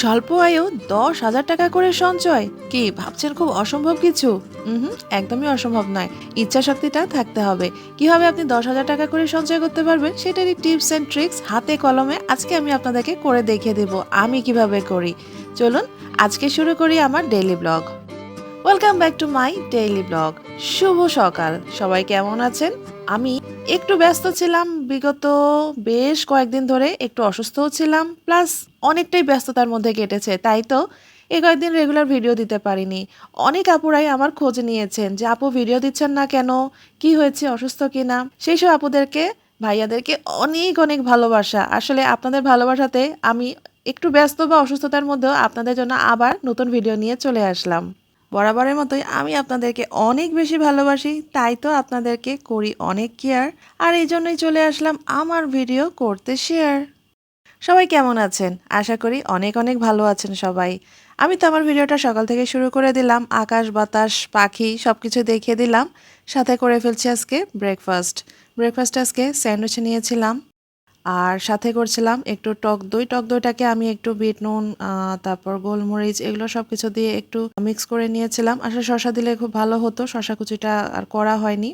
স্বল্প আয়ু দশ হাজার টাকা করে সঞ্চয়। কি, ভাবছেন খুব অসম্ভব কিছু? হুম একদমই অসম্ভব নয়। ইচ্ছা শক্তিটা থাকতে হবে। কীভাবে আপনি দশ হাজার টাকা করে সঞ্চয় করতে পারবেন সেটারই টিপস অ্যান্ড ট্রিক্স হাতে কলমে আজকে আমি আপনাদেরকে করে দেখিয়ে দেব। আমি কীভাবে করি? চলুন, আজকে শুরু করি আমার daily blog. Welcome back to my daily blog শুভ সকাল। সবাই কেমন আছেন? আমি একটু ব্যস্ত ছিলাম, বিগত বেশ কয়েকদিন ধরে একটু অসুস্থও ছিলাম, প্লাস অনেকটাই ব্যস্ততার মধ্যে কেটেছে, তাই তো এই কয়েকদিন রেগুলার ভিডিও দিতে পারিনি। অনেক আপুরাই আমার খোঁজ নিয়েছেন যে, আপু ভিডিও দিচ্ছেন না কেন? কি হয়েছে? অসুস্থ কিনা? সেই সব আপুদেরকে, ভাইয়াদেরকে অনেক অনেক ভালোবাসা। আসলে আপনাদের ভালোবাসাতে আমি একটু ব্যস্ত বা অসুস্থতার মধ্যেও আপনাদের জন্য আবার নতুন ভিডিও নিয়ে চলে আসলাম। বরাবরের মতোই আমি আপনাদেরকে অনেক বেশি ভালোবাসি, তাই তো আপনাদেরকে করি অনেক কেয়ার আর এই জন্যই চলে আসলাম আমার ভিডিও করতে শেয়ার সবাই কেমন আছেন? আশা করি অনেক অনেক ভালো আছেন সবাই। আমি তো আমার ভিডিওটা সকাল থেকে শুরু করে দিলাম, আকাশ, বাতাস, পাখি সব কিছু দেখিয়ে দিলাম, সাথে করে ফেলছি আজকে ব্রেকফাস্ট ব্রেকফাস্ট আজকে স্যান্ডউইচ নিয়েছিলাম। আর সাথে করছিলাম একটু টক দই। টক দইটাকে আমি একটু বিট নুন তারপর গোলমরিচ এগুলো সব কিছু দিয়ে একটু মিক্স করে নিয়েছিলাম। আসলে শশা দিলে খুব ভালো হতো শশা কুচিটা আর করা হয়নি।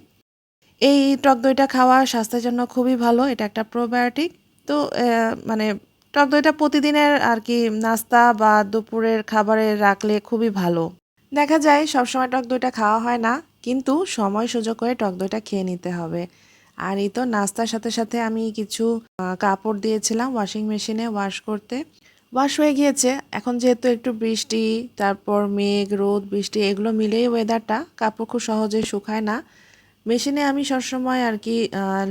এই টক দইটা খাওয়া স্বাস্থ্যের জন্য খুবই ভালো, এটা একটা প্রোবায়োটিক তো মানে টক দইটা প্রতিদিনের আর কি নাস্তা বা দুপুরের খাবারে রাখলে খুবই ভালো। দেখা যায় সবসময় টক দইটা খাওয়া হয় না, কিন্তু সময় সুযোগ করে টক দইটা খেয়ে নিতে হবে। আর এই তো নাস্তার সাথে সাথে আমি কিছু কাপড় দিয়েছিলাম ওয়াশিং মেশিনে ওয়াশ করতে। ওয়াশ হয়ে গিয়েছে। এখন যেহেতু একটু বৃষ্টি, তারপর মেঘ, রোদ, বৃষ্টি, এগুলো মিলেই ওয়েদারটা কাপড় খুব সহজে শুকায় না। মেশিনে আমি সবসময় আর কি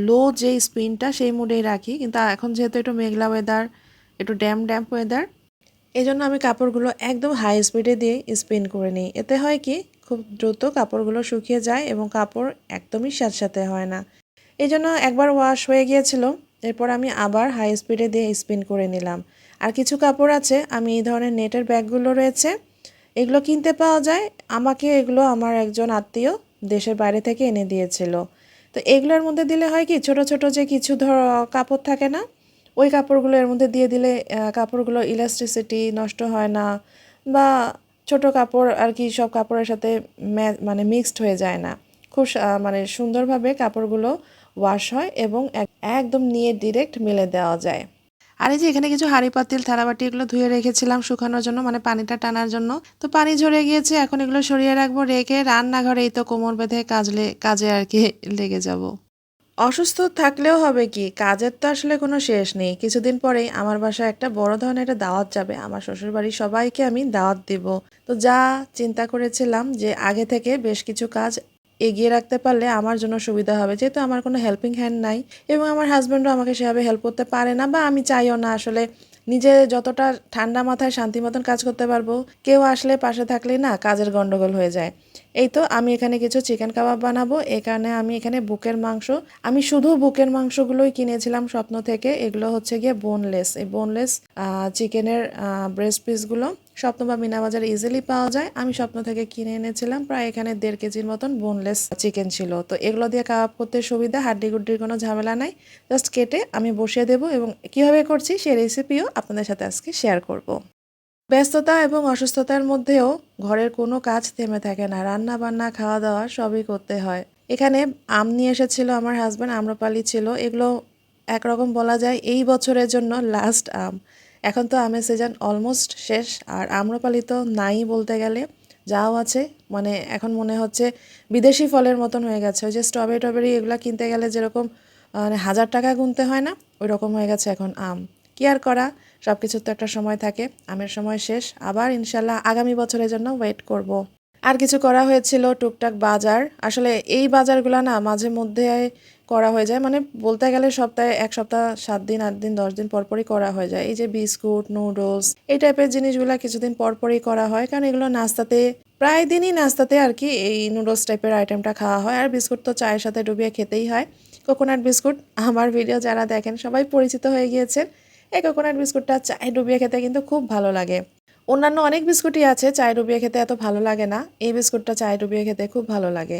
লো যে স্পিনটা সেই মুডেই রাখি। কিন্তু এখন যেহেতু একটু মেঘলা ওয়েদার একটু ড্যাম ড্যাম্প ওয়েদার এই জন্য আমি কাপড়গুলো একদম হাই স্পিডে দিয়ে স্পিন করে নিই। এতে হয় কি, খুব দ্রুত কাপড়গুলো শুকিয়ে যায় এবং কাপড় একদমই স্যাঁতস্যাঁতে হয় না। এই জন্য একবার ওয়াশ হয়ে গিয়েছিল। এরপর আমি আবার হাই স্পিডে দিয়ে স্পিন করে নিলাম। আর কিছু কাপড় আছে, আমি এই ধরনের নেটের ব্যাগগুলো রয়েছে, এগুলো কিনতে পাওয়া যায়। আমাকে এগুলো আমার একজন আত্মীয় দেশের বাইরে থেকে এনে দিয়েছিল। তো এগুলোর মধ্যে দিলে হয় কি, ছোট ছোট যে কিছু ধর, কাপড় থাকে না, ওই কাপড়গুলো এর মধ্যে দিয়ে দিলে কাপড়গুলো ইলাস্ট্রিসিটি নষ্ট হয় না বা ছোট কাপড় আর কি সব কাপড়ের সাথে মানে মিক্সড হয়ে যায় না। খুব মানে সুন্দরভাবে কাপড়গুলো ওয়াশ হয় এবং এক- একদম নিয়ে ডিরেক্ট মেলে দেওয়া যায়। আর এই যে এখানে কিছু হাঁড়ি পাতিল থালাবাটি এগুলো ধুয়ে রেখেছিলাম শুকানোর জন্য মানে পানিটা টানার জন্য। তো পানি ঝরে গিয়েছে এখন এগুলো সরিয়ে রাখব রেখে রান্নাঘরে এই তো কোমর বেঁধে কাজলে কাজে আর কি লেগে যাব। অসুস্থ থাকলেও হবে কি? কাজের তো আসলে কোনো শেষ নেই। কিছুদিন পরেই আমার বাসায় একটা বড় ধরনের একটা দাওয়াত যাবে। আমার শ্বশুর বাড়ির সবাইকে আমি দাওয়াত দিব। তো যা চিন্তা করেছিলাম যে আগে থেকে বেশ কিছু কাজ এগিয়ে রাখতে পারলে আমার জন্য সুবিধা হবে। যেহেতু আমার কোনো হেল্পিং হ্যান্ড নাই এবং আমার হাজব্যান্ডও আমাকে সেভাবে হেল্প করতে পারে না বা আমি চাইও না আসলে নিজে যতটা ঠান্ডা মাথায় শান্তি মতন কাজ করতে পারব, কেউ আসলে পাশে থাকলেই না কাজের গন্ডগোল হয়ে যায়। এই তো আমি এখানে কিছু চিকেন কাবাব বানাবো, এখানে আমি এখানে বুকের মাংস। আমি শুধু বুকের মাংসগুলোই কিনেছিলাম স্বপ্ন থেকে, এগুলো হচ্ছে গিয়ে বোনলেস এই বোনলেস চিকেনের ব্রেস্ট পিসগুলো স্বপ্ন বা মিনা বাজারে ইজিলি পাওয়া যায়। আমি স্বপ্ন থেকে কিনে এনেছিলাম, প্রায় এখানে দেড় কেজির মতন বোনলেস চিকেন ছিল। তো এগুলো দিয়ে কাবাব করতে সুবিধা হাড্ডি গুড্ডির কোনো ঝামেলা নাই। জাস্ট কেটে আমি বসিয়ে দেবো এবং কীভাবে করছি সেই রেসিপিও আপনাদের সাথে আজকে শেয়ার করব। ব্যস্ততা এবং অসুস্থতার মধ্যেও ঘরের কোনো কাজ থেমে থাকে না। রান্না বান্না খাওয়া দাওয়া সবই করতে হয়। এখানে আম নিয়ে এসেছিল আমার হাজব্যান্ড আম্রপালি ছিল। এগুলো একরকম বলা যায় এই বছরের জন্য লাস্ট আম। এখন তো আমের সিজন অলমোস্ট শেষ, আর আম্রপালি তো নাই বলতে গেলে। যাও আছে মানে এখন মনে হচ্ছে বিদেশি ফলের মতন হয়ে গেছে। ওই যে স্ট্রবেরি টবেরি এগুলো কিনতে গেলে যেরকম মানে হাজার টাকা গুনতে হয় না ওই রকম হয়ে গেছে এখন আম। কি আর করা সব কিছুর তো একটা সময় থাকে, আমের সময় শেষ। আবার ইনশাল্লাহ আগামী বছরের জন্য ওয়েট করব। আর কিছু করা হয়েছিল টুকটাক বাজার। আসলে এই বাজারগুলো না, মাঝে মধ্যে করা হয়ে যায়। মানে বলতে গেলে সপ্তাহে এক সপ্তাহ, সাত দিন, আট দিন, দশ দিন পরপরই করা হয়ে যায়। এই যে বিস্কুট, নুডলস, এই টাইপের জিনিসগুলো কিছুদিন পরপরই করা হয়। কারণ এগুলো নাস্তাতে, প্রায় দিনই নাস্তাতে আর কি এই নুডলস টাইপের আইটেমটা খাওয়া হয়। আর বিস্কুট তো চায়ের সাথে ডুবিয়ে খেতেই হয়। কোকোনাট বিস্কুট, আমার ভিডিও যারা দেখেন সবাই পরিচিত হয়ে গিয়েছেন। এই কোকোনাট বিস্কুটটা চায়ে ডুবিয়ে খেতে কিন্তু খুব ভালো লাগে। অন্যান্য অনেক বিস্কুটই আছে চায় ডুবিয়ে খেতে এত ভালো লাগে না। এই বিস্কুটটা চায় ডুবিয়ে খেতে খুব ভালো লাগে।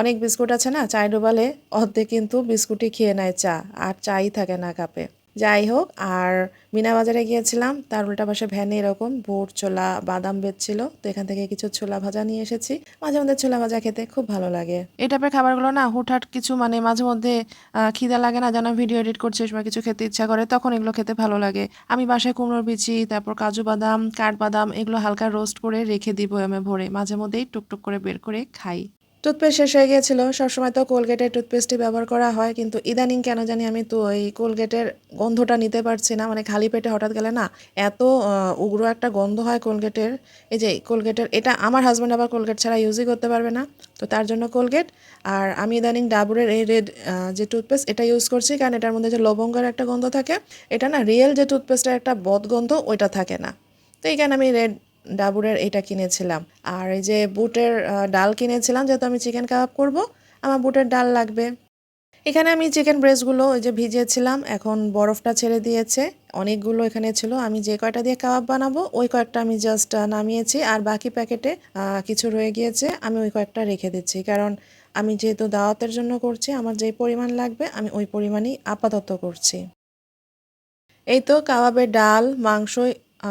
অনেক বিস্কুট আছে না চায় ডুবালে অর্ধেক কিন্তু বিস্কুটই খেয়ে নেয় চা, আর চাই থাকে না কাপে। যাই হোক, আর মিনা বাজারে গিয়েছিলাম, তার উল্টা পাশে ভ্যানে এরকম বুট ছোলা বাদাম বেচছিল, তো এখান থেকে কিছু ছোলা ভাজা নিয়ে এসেছি। মাঝে মধ্যে ছোলা ভাজা খেতে খুব ভালো লাগে। এই টাইপের খাবারগুলো না হুটহাট কিছু মানে মাঝে মধ্যে খিদা লাগে না, যেন ভিডিও এডিট করছে সময় কিছু খেতে ইচ্ছা করে, তখন এগুলো খেতে ভালো লাগে। আমি বাসায় কুমড়োর বিচি, তারপর কাজু বাদাম কাঠবাদাম এগুলো হালকা রোস্ট করে রেখে দিব আমি ভরে। মাঝে মধ্যেই টুকটুক করে বের করে খাই। টুথপেস্ট শেষ হয়ে গিয়েছিল। সবসময় তো কোলগেটের টুথপেস্টই ব্যবহার করা হয়, কিন্তু ইদানিং কেন জানি আমি তো এই কোলগেটের গন্ধটা নিতে পারছি না। মানে খালি পেটে হঠাৎ গেলে না এত উগ্র একটা গন্ধ হয় কোলগেটের এই যে কোলগেটের এটা আমার হাজব্যান্ড আবার কোলগেট ছাড়া ইউজই করতে পারবে না। তো তার জন্য কোলগেট আর আমি ইদানিং ডাবরের এই রেড যে টুথপেস্ট এটা ইউজ করছি। কারণ এটার মধ্যে যে লবঙ্গের একটা গন্ধ থাকে, এটা না রিয়েল যে টুথপেস্টের একটা বদ গন্ধ ওইটা থাকে না। তো এই কারণে আমি রেড ডাবুরের এটা কিনেছিলাম। আর এই যে বুটের ডাল কিনেছিলাম, যেহেতু আমি চিকেন কাবাব করব, আমার বুটের ডাল লাগবে। এখানে আমি চিকেন ব্রেস্টগুলো ওই যে ভিজিয়েছিলাম, এখন বরফটা ছেড়ে দিয়েছে। অনেকগুলো এখানে ছিল, আমি যে কয়টা দিয়ে কাবাব বানাবো, ওই কয়েকটা আমি জাস্ট নামিয়েছি, আর বাকি প্যাকেটে কিছু রয়ে গিয়েছে, আমি ওই কয়েকটা রেখে দিচ্ছি। কারণ আমি যেহেতু দাওয়াতের জন্য করছি, আমার যেই পরিমাণ লাগবে, আমি ওই পরিমাণই আপাতত করছি। এই তো কাবাবের ডাল মাংস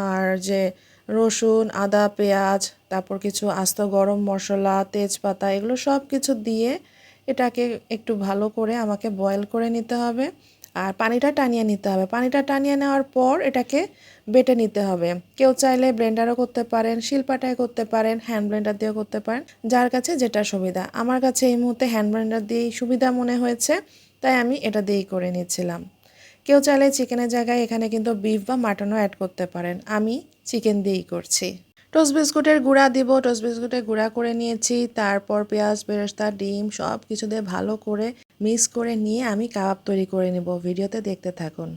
আর যে রসুন, আদা, পেঁয়াজ, তারপর কিছু আস্ত গরম মশলা, তেজপাতা, এগুলো সব কিছু দিয়ে এটাকে একটু ভালো করে আমাকে বয়েল করে নিতে হবে। আর পানিটা টানিয়ে নিতে হবে। পানিটা টানিয়ে নেওয়ার পর এটাকে বেটে নিতে হবে। কেউ চাইলে ব্লেন্ডারও করতে পারেন শিলপাটায় করতে পারেন হ্যান্ড ব্লেন্ডার দিয়েও করতে পারেন। যার কাছে যেটা সুবিধা। আমার কাছে এই মুহূর্তে হ্যান্ড ব্লেন্ডার দিয়েই সুবিধা মনে হয়েছে, তাই আমি এটা দিয়েই করে নিচ্ছিলাম। কেউ চাইলে চিকেনের জায়গায় এখানে কিন্তু বিফ বা মাটনও অ্যাড করতে পারেন। আমি চিকেন দিয়েই করছি। টোস্ট বিস্কুটের গুঁড়া দিব। টোস্ট বিস্কুটের গুঁড়া করে নিয়েছি। তারপর পেঁয়াজ, বেরেস্তা, ডিম সব কিছু দিয়ে ভালো করে মিক্স করে নিয়ে আমি কাবাব তৈরি করে নেব। ভিডিওতে দেখতে থাকুন।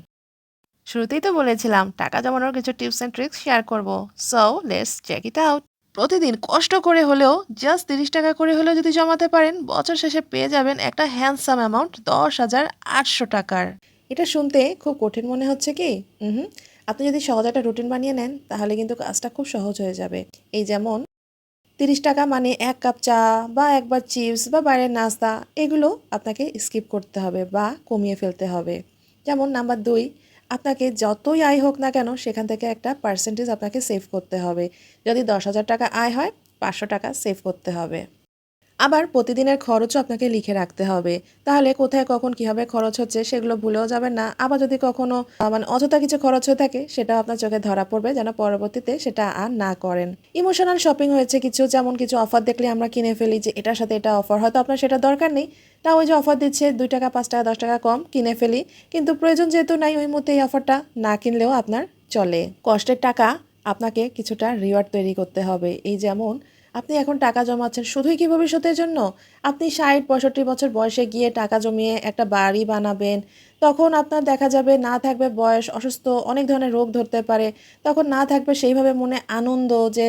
শুরুতেই তো বলেছিলাম, টাকা জমানোর কিছু টিপস অ্যান্ড ট্রিক্স শেয়ার করব। So let's check it out প্রতিদিন কষ্ট করে হলেও জাস্ট তিরিশ টাকা করে হলেও যদি জমাতে পারেন, বছর শেষে পেয়ে যাবেন একটা হ্যান্ডসাম অ্যামাউন্ট দশ হাজার আটশো টাকার। এটা শুনতে খুব কঠিন মনে হচ্ছে কি? হুম আপনি যদি সহজ একটা রুটিন বানিয়ে নেন, তাহলে কিন্তু কাজটা খুব সহজ হয়ে যাবে। এই যেমন, তিরিশ টাকা মানে এক কাপ চা বা একবার চিপস বা বাইরের নাস্তা, এগুলো আপনাকে স্কিপ করতে হবে বা কমিয়ে ফেলতে হবে। যেমন নাম্বার দুই, আপনাকে যতই আয় হোক না কেন সেখান থেকে একটা পার্সেন্টেজ আপনাকে সেভ করতে হবে। যদি দশ হাজার টাকা আয় হয়, পাঁচশো টাকা সেভ করতে হবে। আবার প্রতিদিনের খরচও আপনাকে লিখে রাখতে হবে। তাহলে কোথায় কখন কীভাবে খরচ হচ্ছে সেগুলো ভুলেও যাবেন না। আবার যদি কখনো মানে অযথা কিছু খরচ হয়ে থাকে সেটা আপনার চোখে ধরা পড়বে যেন পরবর্তীতে সেটা আর না করেন। ইমোশনাল শপিং হয়েছে কিছু, যেমন কিছু অফার দেখলে আমরা কিনে ফেলি যে এটার সাথে এটা অফার, হয়তো আপনার সেটা দরকার নেই। তা ওই যে অফার দিচ্ছে দুই টাকা, পাঁচ টাকা, দশ টাকা কম, কিনে ফেলি। কিন্তু প্রয়োজন যেহেতু নাই ওই মুহূর্তে এই অফারটা না কিনলেও আপনার চলে। কষ্টের টাকা আপনাকে কিছুটা রিওয়ার্ড তৈরি করতে হবে। এই যেমন আপনি এখন টাকা জমাচ্ছেন শুধুই কি ভবিষ্যতের জন্য? আপনি ষাট, পঁয়ষট্টি বছর বয়সে গিয়ে টাকা জমিয়ে একটা বাড়ি বানাবেন। তখন আপনার দেখা যাবে না থাকবে বয়স, অসুস্থ, অনেক ধরনের রোগ ধরতে পারে। তখন না থাকবে সেইভাবে মনে আনন্দ যে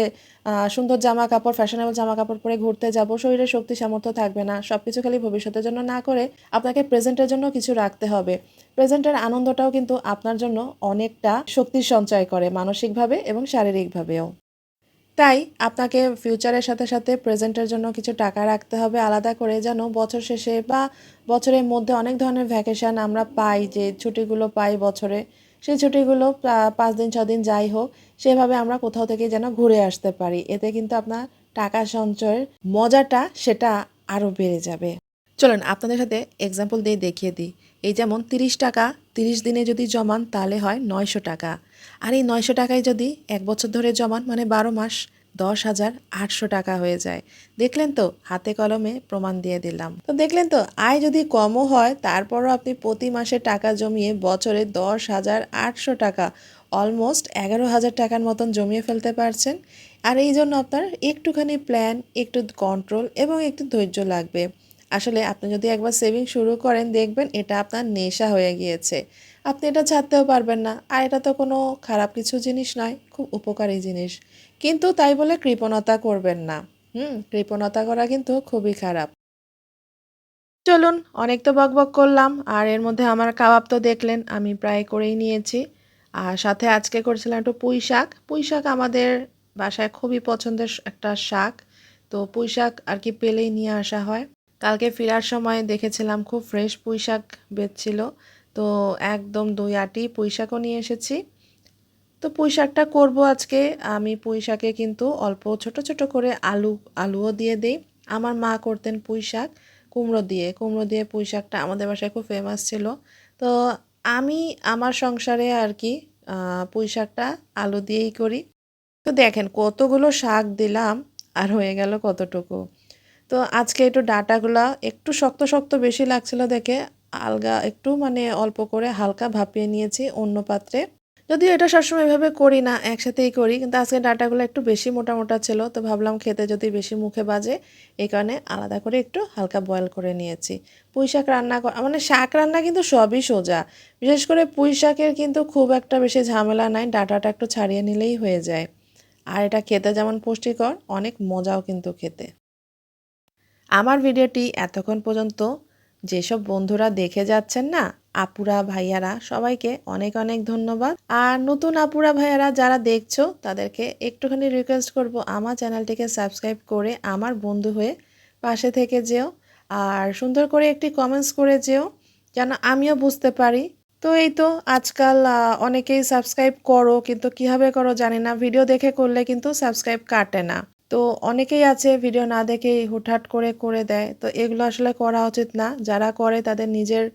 সুন্দর জামা কাপড় ফ্যাশনেবল জামা কাপড় পরে ঘুরতে যাব। শরীরে শক্তি, সামর্থ্য থাকবে না। সব কিছু খালি ভবিষ্যতের জন্য না করে আপনাকে প্রেজেন্টের জন্য কিছু রাখতে হবে। প্রেজেন্টের আনন্দটাও কিন্তু আপনার জন্য অনেকটা শক্তির সঞ্চয় করে মানসিকভাবে এবং শারীরিকভাবেও। তাই আপনাকে ফিউচারের সাথে সাথে প্রেজেন্টের জন্য কিছু টাকা রাখতে হবে। আলাদা করে যেন বছর শেষে বা বছরের মধ্যে অনেক ধরনের ভ্যাকেশন আমরা পাই, যে ছুটিগুলো পাই বছরে। সেই ছুটিগুলো পাঁচ দিন, ছ দিন যাই হোক, সেভাবে আমরা কোথাও থেকে যেন ঘুরে আসতে পারি। এতে কিন্তু আপনার টাকা সঞ্চয়ের মজাটা সেটা আরও বেড়ে যাবে। চলুন আপনাদের সাথে এক্সাম্পল দিয়ে দেখিয়ে দিই। এই যেমন তিরিশ টাকা, তিরিশ দিনে যদি জমান তাহলে হয় নয়শো টাকা। আর এই নয়শো টাকায় যদি এক বছর ধরে জমান মানে বারো মাস, দশ হাজার আটশো টাকা হয়ে যায়। দেখলেন তো, হাতে কলমে প্রমাণ দিয়ে দিলাম। তো দেখলেন তো, আয় যদি কমও হয়, তারপরও আপনি প্রতি মাসে টাকা জমিয়ে বছরে দশ হাজার আটশো টাকা অলমোস্ট এগারো হাজার টাকার মতন জমিয়ে ফেলতে পারছেন। আর এই জন্য আপনার একটুখানি প্ল্যান একটু কন্ট্রোল এবং একটু ধৈর্য লাগবে। আসলে আপনি যদি একবার সেভিং শুরু করেন, দেখবেন এটা আপনার নেশা হয়ে গিয়েছে। আপনি এটা ছাড়তেও পারবেন না। আর এটা তো কোনো খারাপ কিছু জিনিস নয়, খুব উপকারী জিনিস। কিন্তু তাই বলে কৃপণতা করবেন না। হুম, কৃপণতা করা কিন্তু খুবই খারাপ। চলুন, অনেক তো বকবক করলাম, আর এর মধ্যে আমার কাবাব তো দেখলেন, আমি প্রায় করেই নিয়েছি। আর সাথে আজকে করেছিলাম একটু পুঁই শাক। পুঁই শাক আমাদের বাসায় খুবই পছন্দের একটা শাক। তো পুঁই শাক আর কি পেলেই নিয়ে আসা হয়। কালকে ফেরার সময় দেখেছিলাম খুব ফ্রেশ পুঁই শাক বেচছিল। তো একদম দুই আটি পুঁই শাকও নিয়ে এসেছি। তো পুঁই শাকটা করব আজকে। আমি পুঁই শাকে কিন্তু অল্প ছোট ছোট করে আলু, আলুও দিয়ে দিই। আমার মা করতেন পুঁই শাক কুমড়ো দিয়ে। কুমড়ো দিয়ে পুঁই শাকটা আমাদের বাসায় খুব ফেমাস ছিল। তো আমি আমার সংসারে আর কি পুঁই শাকটা আলু দিয়েই করি। তো দেখেন কতগুলো শাক দিলাম আর হয়ে গেল কতটুকু। তো আজকে একটু ডাটাগুলো একটু শক্ত শক্ত বেশি লাগছিল দেখে আলগা একটু মানে অল্প করে হালকা ভাপিয়ে নিয়েছি অন্য পাত্রে। যদিও এটা সবসময় এভাবে করি না, একসাথেই করি, কিন্তু আজকে ডাটাগুলো একটু বেশি মোটা মোটা ছিল, তো ভাবলাম খেতে যদি বেশি মুখে বাজে, এই কারণে আলাদা করে একটু হালকা বয়েল করে নিয়েছি। পুঁই শাক রান্না মানে শাক রান্না কিন্তু সবই সোজা। বিশেষ করে পুঁই শাকের কিন্তু খুব একটা বেশি ঝামেলা নাই, ডাটাটা একটু ছাড়িয়ে নিলেই হয়ে যায়। আর এটা খেতে যেমন পুষ্টিকর, অনেক মজাও কিন্তু খেতে। আমার ভিডিওটি এতক্ষণ পর্যন্ত যেসব বন্ধুরা দেখে যাচ্ছেন না, আপুরা, ভাইয়ারা, সবাইকে অনেক অনেক ধন্যবাদ। আর নতুন আপুরা, ভাইয়ারা যারা দেখছ, তাদেরকে একটুখানি রিকোয়েস্ট করব আমার চ্যানেলটিকে সাবস্ক্রাইব করে আমার বন্ধু হয়ে পাশে থেকে যেও, আর সুন্দর করে একটি কমেন্টস করে যেও, যেন আমিও বুঝতে পারি। তো এই তো আজকাল অনেকেই সাবস্ক্রাইব করো, কিন্তু কীভাবে করো জানি না। ভিডিও দেখে করলে কিন্তু সাবস্ক্রাইব কাটে না। তো অনেকেই আছে ভিডিও না দেখেই হুটহাট করে করে দেয়। তো এগুলো আসলে করা উচিত না। যারা করে তাদের নিজের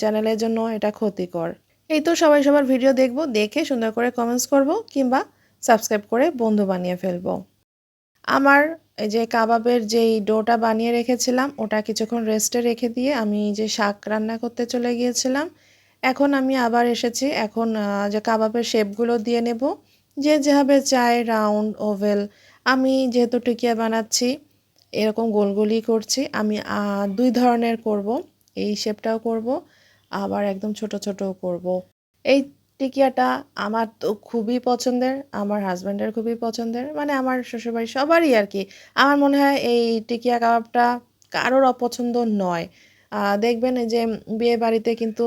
চ্যানেলের জন্য এটা ক্ষতিকর। এই তো সবাই সবার ভিডিও দেখব, দেখে সুন্দর করে কমেন্টস করব কিংবা সাবস্ক্রাইব করে বন্ধু বানিয়ে ফেলব। আমার এই যে কাবাবের যেই ডোটা বানিয়ে রেখেছিলাম, ওটা কিছুক্ষণ রেস্টে রেখে দিয়ে আমি যে শাক রান্না করতে চলে গিয়েছিলাম। এখন আমি আবার এসেছি। এখন যে কাবাবের শেপগুলো দিয়ে নেব। যে যেভাবে চায় রাউন্ড ওভেল আমি যেহেতু টিকিয়া বানাচ্ছি, এরকম গোলগুলি করছি, আমি দুই ধরনের করব। এই শেপটাও করব, আবার একদম ছোট ছোটও করব। এই টিকিয়াটা আমার তো খুবই পছন্দের, আমার হাজব্যান্ডের খুবই পছন্দের মানে আমার শ্বশুরবাড়ি সবারই আর কি। আমার মনে হয় এই টিকিয়া কাবাবটা কারোর অপছন্দ নয়। দেখবেন যে বিয়ে বাড়িতে কিন্তু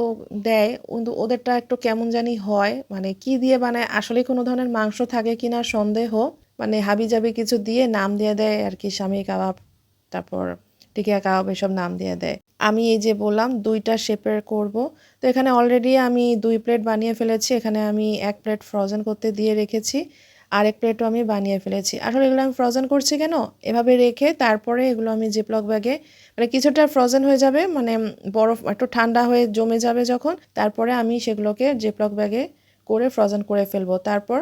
দেয়, কিন্তু ওদেরটা একটু কেমন জানি হয় মানে কি দিয়ে বানায় আসলে কোনো ধরনের মাংস থাকে কিনা সন্দেহ। মানে হাবি জাবি কিছু দিয়ে নাম দিয়ে দেয় আর কি, স্বামী কাবাব, তারপর টিকিয়া কাবাব এসব নাম দিয়ে দেয়। আমি এই যে বললাম, দুইটা শেপের করব। তো এখানে অলরেডি আমি দুই প্লেট বানিয়ে ফেলেছি, এখানে আমি এক প্লেট ফ্রোজেন করতে দিয়ে রেখেছি, আরেক প্লেটও আমি বানিয়ে ফেলেছি। আসলে এগুলো আমি ফ্রোজেন করছি কেন? এভাবে রেখে তারপরে এগুলো আমি জিপলক ব্যাগে মানে কিছুটা ফ্রোজেন হয়ে যাবে মানে বরফ একটু ঠান্ডা হয়ে জমে যাবে যখন, তারপরে আমি সেগুলোকে জিপলক ব্যাগে করে ফ্রোজেন করে ফেলব। তারপর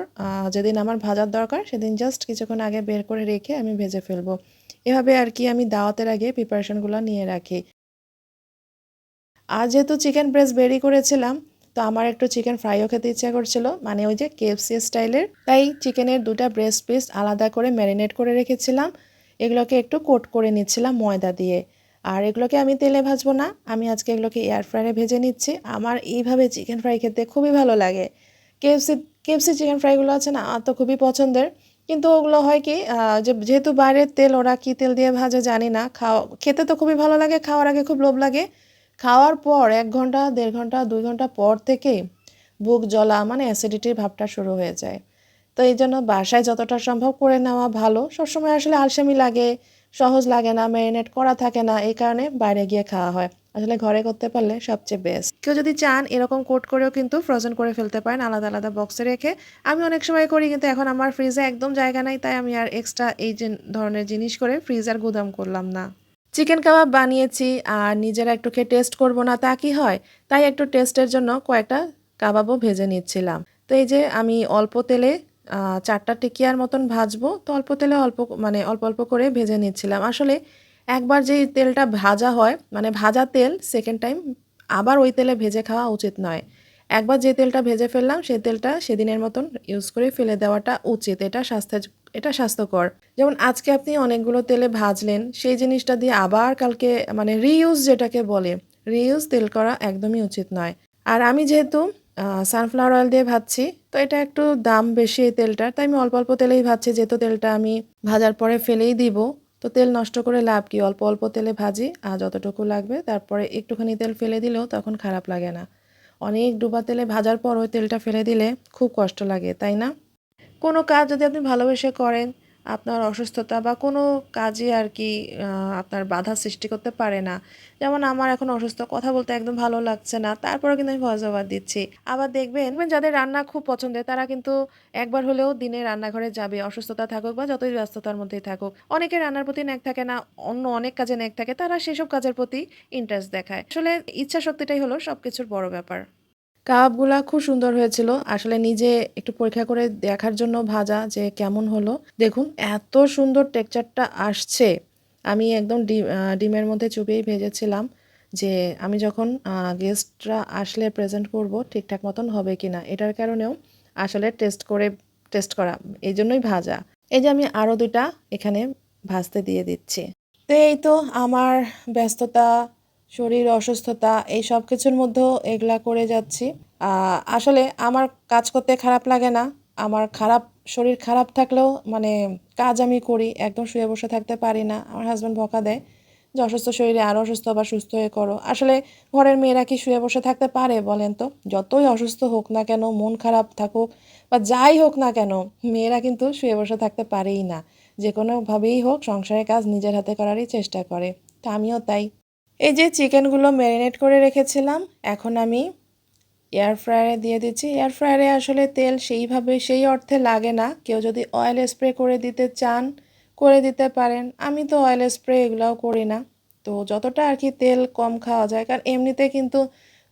যেদিন আমার ভাজার দরকার, সেদিন জাস্ট কিছুক্ষণ আগে বের করে রেখে আমি ভেজে ফেলব। এভাবে আর কি আমি দাওয়াতের আগে প্রিপারেশনগুলো নিয়ে রাখি। আর যেহেতু চিকেন ব্রেস্ট বেরি করেছিলাম, তো আমার একটু চিকেন ফ্রাইও খেতে ইচ্ছা করছিল। মানে ওই যে কেএফসি স্টাইলের। তাই চিকেনের দুটা ব্রেস্ট পিস আলাদা করে ম্যারিনেট করে রেখেছিলাম। এগুলোকে একটু কোট করে নিচ্ছিলাম ময়দা দিয়ে। আর এগুলোকে আমি তেলে ভাজবো না। আমি আজকে এগুলোকে এয়ার ফ্রায়ারে ভেজে নিচ্ছি। আমার এইভাবে চিকেন ফ্রাই খেতে খুবই ভালো লাগে। কেএফসি কেএফসি চিকেন ফ্রাইগুলো আছে না তো খুবই পছন্দের। কিন্তু ওগুলো হয় কি যে যেহেতু বাইরের তেল, ওরা কী তেল দিয়ে ভাজে জানি না। খাওয়া খেতে তো খুবই ভালো লাগে, খাওয়ার আগে খুব লোভ লাগে। খাওয়ার পর এক ঘণ্টা, দেড় ঘণ্টা, দুই ঘণ্টা পর থেকে বুক জ্বলা মানে অ্যাসিডিটির ভাবটা শুরু হয়ে যায়। তো এই জন্য বাসায় যতটা সম্ভব করে নেওয়া ভালো। সবসময় আসলে আলসেমি লাগে, সহজ লাগে না ম্যারিনেট করা থাকে না, এই কারণে বাইরে গিয়ে খাওয়া হয়। আসলে ঘরে করতে পারলে সবচেয়ে বেস্ট কেউ যদি চান এরকম কোট করেও কিন্তু ফ্রোজেন করে ফেলতে পারেন, আলাদা আলাদা বক্সে রেখে। আমি অনেক সময় করি কিন্তু এখন আমার ফ্রিজে একদম জায়গা নাই, তাই আমি আর এক্সট্রা এই ধরনের জিনিস করে ফ্রিজ আর গুদাম করলাম না। চিকেন কাবাব বানিয়েছি আর নিজেরা একটু খেয়ে টেস্ট করব না তা কি হয়? তাই একটু টেস্টের জন্য কয়েকটা কাবাবও ভেজে নিচ্ছিলাম। তো এই যে আমি অল্প তেলে চারটা টিকিয়ার মতন ভাজবো, তো অল্প তেলে অল্প মানে অল্প অল্প করে ভেজে নিচ্ছিলাম। আসলে একবার যেই তেলটা ভাজা হয় মানে ভাজা তেল সেকেন্ড টাইম আবার ওই তেলে ভেজে খাওয়া উচিত নয়। একবার যে তেলটা ভেজে ফেললাম, সেই তেলটা সেদিনের মতন ইউজ করে ফেলে দেওয়াটা উচিত। এটা স্বাস্থ্যের এটা স্বাস্থ্যকর। যেমন আজকে আপনি অনেকগুলো তেলে ভাজলেন, সেই জিনিসটা দিয়ে আবার কালকে মানে রিইউজ যেটাকে বলে রিইউজ তেল করা একদমই উচিত নয়। আর আমি যেহেতু সানফ্লাওয়ার অয়েল দিয়ে ভাজছি, তো এটা একটু দাম বেশি এই তেলটার, তাই আমি অল্প অল্প তেলেই ভাজছি। যেহেতু তেলটা আমি ভাজার পরে ফেলেই দিব তো তেল নষ্ট করে লাভ কি? অল্প অল্প তেলে ভাজি, আর যতটুকু লাগবে, তারপরে একটুখানি তেল ফেলে দিলেও তখন খারাপ লাগে না। অনেক ডুবা তেলে ভাজার পর ওই তেলটা ফেলে দিলে খুব কষ্ট লাগে, তাই না? কোনো কাজ যদি আপনি ভালোবেসে করেন আপনার অসুস্থতা বা কোনো কাজে আর কি আপনার বাধা সৃষ্টি করতে পারে না। যেমন আমার এখন অসুস্থ, কথা বলতে একদম ভালো লাগছে না, তারপরেও কিন্তু আমি ভয়েস ওভার দিচ্ছি। আবার দেখবেন দেখবেন যাদের রান্না খুব পছন্দের, তারা কিন্তু একবার হলেও দিনে রান্নাঘরে যাবে, অসুস্থতা থাকুক বা যতই ব্যস্ততার মধ্যেই থাকুক। অনেকে রান্নার প্রতি ন্যাক থাকে না, অন্য অনেক কাজে ন্যাক থাকে, তারা সেসব কাজের প্রতি ইন্টারেস্ট দেখায়। আসলে ইচ্ছা শক্তিটাই হলো সবকিছুর বড় ব্যাপার। কাবাবগুলা খুব সুন্দর হয়েছিল। আসলে নিজে একটু পরীক্ষা করে দেখার জন্য ভাজা যে কেমন হলো। দেখুন, এত সুন্দর টেক্সচারটা আসছে। আমি একদম ডিম ডিমের মধ্যে চুপিয়েই ভেজেছিলাম যে আমি যখন গেস্টরা আসলে প্রেজেন্ট করব ঠিকঠাক মতন হবে কি না এটার কারণেও আসলে টেস্ট করে টেস্ট করা, এই জন্যই ভাজা। এই যে আমি আরও দুটা এখানে ভাজতে দিয়ে দিচ্ছি। তো এই তো আমার ব্যস্ততা শরীর অসুস্থতা, এই সব কিছুর মধ্যেও এগুলা করে যাচ্ছি। আসলে আমার কাজ করতে খারাপ লাগে না। আমার খারাপ, শরীর খারাপ থাকলেও মানে কাজ আমি করি, একদম শুয়ে বসে থাকতে পারি না। আমার হাজব্যান্ড বকা দেয় যে, অসুস্থ শরীরে আরও অসুস্থ বা সুস্থ হয়ে করো। আসলে ঘরের মেয়েরা কি শুয়ে বসে থাকতে পারে বলেন তো? যতই অসুস্থ হোক না কেন, মন খারাপ থাকুক বা যাই হোক না কেন, মেয়েরা কিন্তু শুয়ে বসে থাকতে পারেই না। যে কোনোভাবেই হোক, সংসারের কাজ নিজের হাতে করারই চেষ্টা করে। তা আমিও তাই। এই যে চিকেনগুলো ম্যারিনেট করে রেখেছিলাম, এখন আমি এয়ার ফ্রায়ারে দিয়ে দিচ্ছি। এয়ার ফ্রায়ারে আসলে তেল সেইভাবে, সেই অর্থে লাগে না। কেউ যদি অয়েল স্প্রে করে দিতে চান, করে দিতে পারেন। আমি তো অয়েল স্প্রে এগুলাও করি না। তো যতটা আর কি তেল কম খাওয়া যায়, কারণ এমনিতে কিন্তু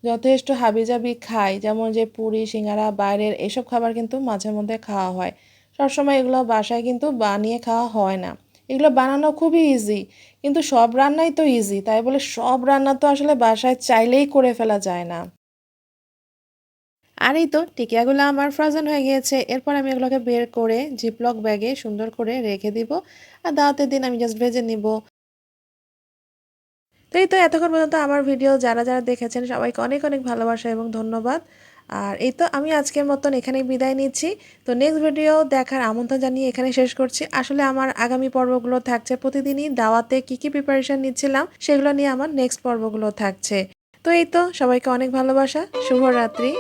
যথেষ্ট হাবিজাবি খাই। যেমন যে পুরি, সিঙ্গারা, বাইরের এসব খাবার কিন্তু মাঝে মধ্যে খাওয়া হয়। সবসময় এগুলো বাসায় কিন্তু বানিয়ে খাওয়া হয় না। এগুলো বানানো খুবই ইজি কিন্তু সব রান্নাই তো ইজি তাই বলে সব রান্না তো আসলে বাসায় চাইলেই করে ফেলা যায় না। আর এই তো টিকিয়াগুলো আমার ফ্রোজেন হয়ে গিয়েছে, এরপর আমি এগুলোকে বের করে জিপলক ব্যাগে সুন্দর করে রেখে দিব, আর দাওয়াতের দিন আমি জাস্ট ভেজে নিব। তো এই তো এতক্ষণ পর্যন্ত আমার ভিডিও যারা যারা দেখেছেন সবাইকে অনেক অনেক ভালোবাসা এবং ধন্যবাদ। আর এই তো আমি আজকের মতন এখানেই বিদায় নিচ্ছি। তো নেক্সট ভিডিও দেখার আমন্ত্রণ জানিয়ে এখানে শেষ করছি। আসলে আমার আগামী পর্বগুলো থাকছে প্রতিদিনই দাওয়াতে কি কি প্রিপারেশান নিচ্ছিলাম সেগুলো নিয়ে আমার নেক্সট পর্বগুলো থাকছে। তো এই তো সবাইকে অনেক ভালোবাসা। শুভরাত্রি।